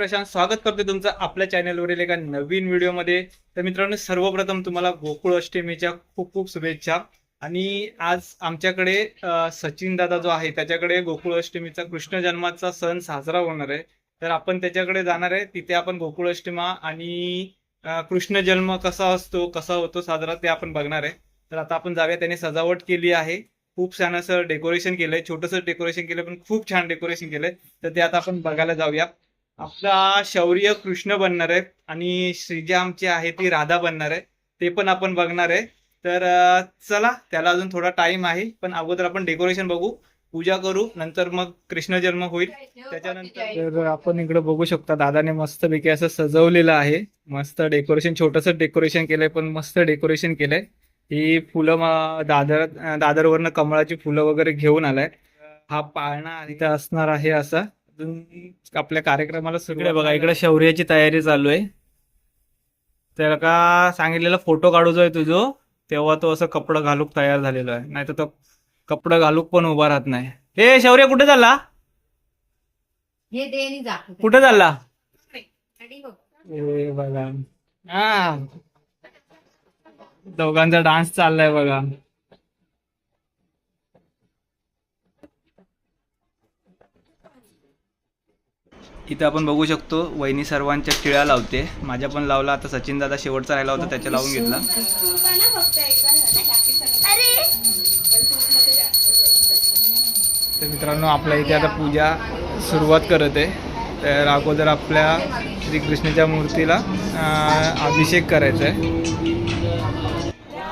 प्रशांत स्वागत करतो तुमचं आपल्या चॅनलवरील एका नवीन व्हिडिओमध्ये. तर मित्रांनो सर्वप्रथम तुम्हाला गोकुळ अष्टमीच्या खूप खूप शुभेच्छा. आणि आज आमच्याकडे सचिन दादा जो आहे त्याच्याकडे गोकुळ अष्टमीचा कृष्ण जन्माचा सण साजरा होणार आहे. तर आपण त्याच्याकडे जाणार आहे. तिथे आपण गोकुळ अष्टमा आणि कृष्ण जन्म कसा असतो कसा होतो साजरा ते आपण बघणार आहे. तर आता आपण जाऊया. त्याने सजावट केली आहे. खूप छान असं डेकोरेशन केलंय. छोटंसं डेकोरेशन केलंय पण खूप छान डेकोरेशन केलंय. तर ते आता आपण बघायला जाऊया. आपला शौर्य कृष्ण बनणार आहे आणि श्रीजा आमची आहे ती राधा बनणार आहे. ते पण आपण बघणार आहे. तर चला त्याला अजून थोडा टाइम आहे पण अगोदर आपण डेकोरेशन बघू. पूजा करू नंतर मग कृष्ण जन्म होईल. त्याच्यानंतर तर आपण इकडे बघू शकता दादाने मस्तपैकी असं सजवलेलं आहे. मस्त डेकोरेशन छोटस डेकोरेशन केलंय पण मस्त डेकोरेशन केलंय. ही फुलं दादर दादरवरनं कमळाची फुलं वगैरे घेऊन आलाय. हा पाळणा इथं असणार आहे असा. आपल्या कार्यक्रमाला सुरुवात बघा इकडे शौर्याची तयारी चालू आहे. त्याला का सांगितलेला फोटो काढूचोय तुझो तेव्हा तो असं कपडं घालूक तयार झालेला आहे. नाही तर तो कपडं घालूक पण उभा राहत नाही. हे शौर्य कुठे चालला? कुठे चालला. हे बघा. हा. दोघांचा डान्स चाललाय बघा. इथं आपण बघू शकतो वहिनी सर्वांच्या टिळा लावते. माझ्या पण लावला आता सचिन दादा शेवटचा राहिला होता त्याच्या लावून घेतला. तर मित्रांनो आपल्या इथे आता पूजा सुरुवात करत आहे. तर अगोदर आपल्या श्रीकृष्णाच्या मूर्तीला अभिषेक करायचा आहे.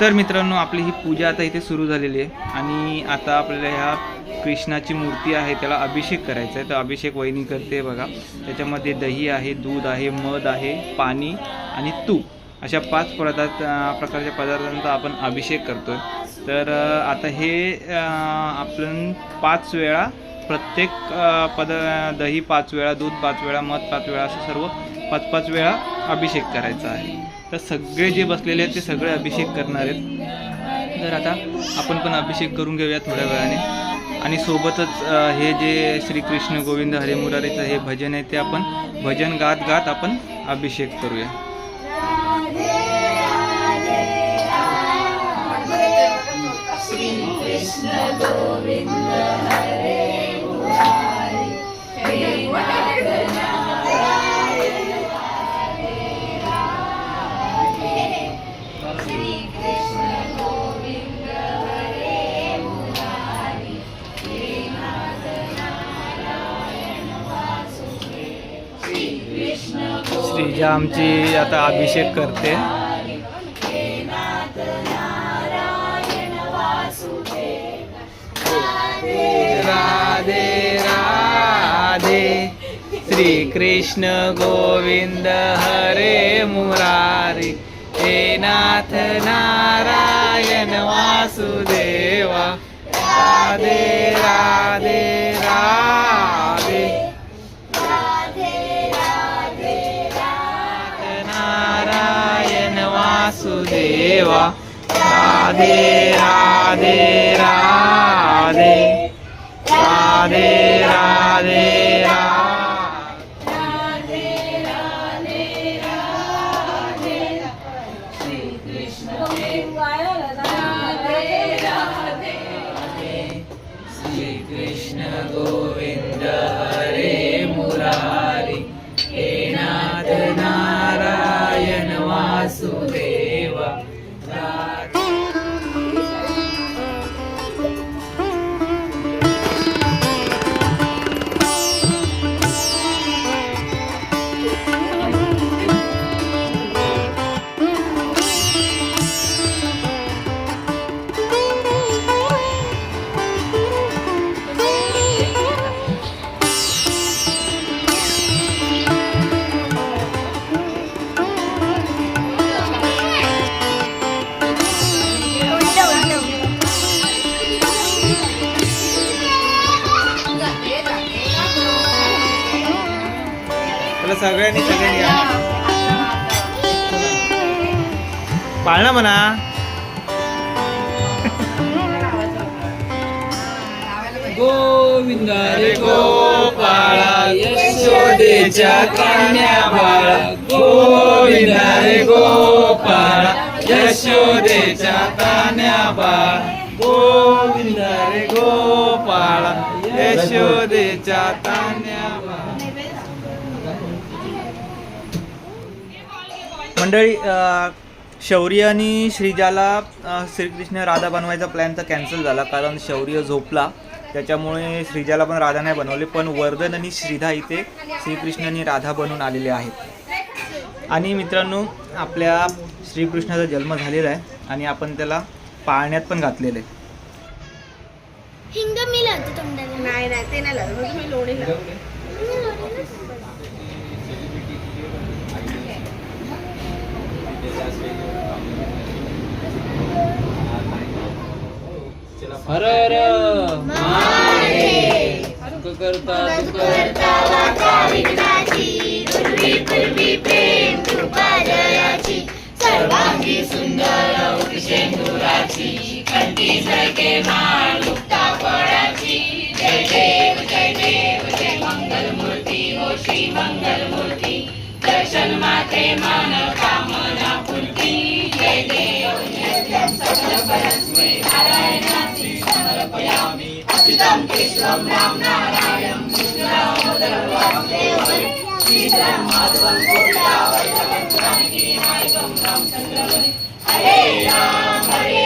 तर मित्रांनो आपली ही पूजा आता इथे सुरू झालेली आहे. आणि आता आपल्याला ह्या कृष्णाची मूर्ती आहे त्याला अभिषेक करायचा आहे. तर अभिषेक वहिनी करते बघा. त्याच्यामध्ये दही आहे दूध आहे मध आहे पाणी आणि तूप. अशा पाच पदार्थ प्रकारच्या पदार्थांचा आपण अभिषेक करतोय. तर आता हे आपण पाच वेळा प्रत्येक पद दही पाच वेळा दूध पाच वेळा मध पाच वेळा असं सर्व पाच पाच वेळा अभिषेक करायचा आहे. तर सगळे जे बसलेले आहेत ते सगळे अभिषेक करणार आहेत. तर आता आपण पण अभिषेक करून घेऊया थोड्या वेळाने. आणि सोबतच हे जे श्रीकृष्ण गोविंद हरेमुरारीचं हे भजन आहे ते आपण भजन गात गात आपण अभिषेक करूया. श्रीजा आमची आता अभिषेक करते. राधे राधे श्री कृष्ण गोविंद हरे मुरारी. हे नाथ नारायण वासुदेवा. राधे राधे राधे नारायण वासुदेवा राधे राधे राधे राधे राधे वासुदेवा सगळ्यांनी सगळ्यांनी या. पाळणा म्हणा. गोविंद रे गोपाळा यशोदेच्या कन्या बाळा. गोविंद रे गोपाळा यशोदेच्या कन्या बाळा. गोविंद रे गोपाळा यशोदेच्या तान्या मंडळी शौर्य आणि श्रीजाला श्रीकृष्ण राधा बनवायचा प्लॅन तर कॅन्सल झाला. कारण शौर्य झोपला. त्याच्यामुळे श्रीजाला पण राधा नाही बनवली. पण वर्धन आणि श्रीधा इथे श्रीकृष्ण आणि राधा बनून आलेले आहेत. आणि मित्रांनो आपल्या श्रीकृष्णाचा जन्म झालेला आहे आणि आपण त्याला पाळण्यात पण घातलेलं आहे. हिंग मी लावते तोंडाला. नाही नाही ते नाही लागत. मी लोणी लावते हर हर सुख करता दुःख करता सर्वांगी सुंदर शेंदुराची कंठी झळके माळ मुक्ता फळाची जय देव जय देव जय मंगल मूर्ती हो श्री मंगल मूर्ती दर्शन माते मान ప్రస్తుతం కేశవం రామ్ నారాయణం. కృష్ణరామోదరం వాసుదేవం సీతరం మాధవం గోవిందా వైభవంతురానికి నాయకం రామచంద్రమణి హరే రామ హరే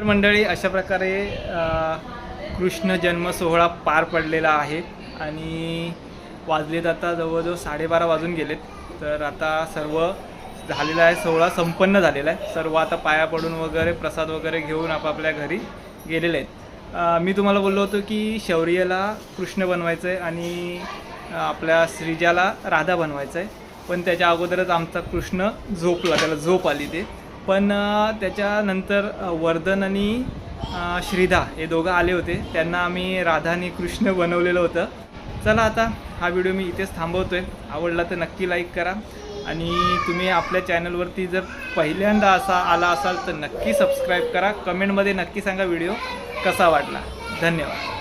तर मंडळी अशा प्रकारे कृष्ण जन्म सोहळा पार पडलेला आहे आणि वाजलेत आता जवळजवळ साडेबारा वाजून गेलेत. तर आता सर्व झालेला आहे सोहळा संपन्न झालेला आहे. सर्व आता पाया पडून वगैरे प्रसाद वगैरे घेऊन आपापल्या घरी गेलेले आहेत. मी तुम्हाला बोललो होतो की शौर्यला कृष्ण बनवायचं आहे आणि आपल्या श्रीजाला राधा बनवायचं आहे पण त्याच्या अगोदरच आमचा कृष्ण झोपला त्याला झोप आली ते. पण त्याच्यानंतर वर्धन आणि श्रीधा हे दोघं आले होते. त्यांना आम्ही राधा आणि कृष्ण बनवलेलं होतं. चला आता हा व्हिडिओ मी इथेच थांबवतो आहे आवडला तर नक्की लाईक करा. आणि तुम्ही आपल्या चॅनलवरती जर पहिल्यांदा असा आला असाल तर नक्की सबस्क्राईब करा. कमेंटमध्ये नक्की सांगा व्हिडिओ कसा वाटला. धन्यवाद.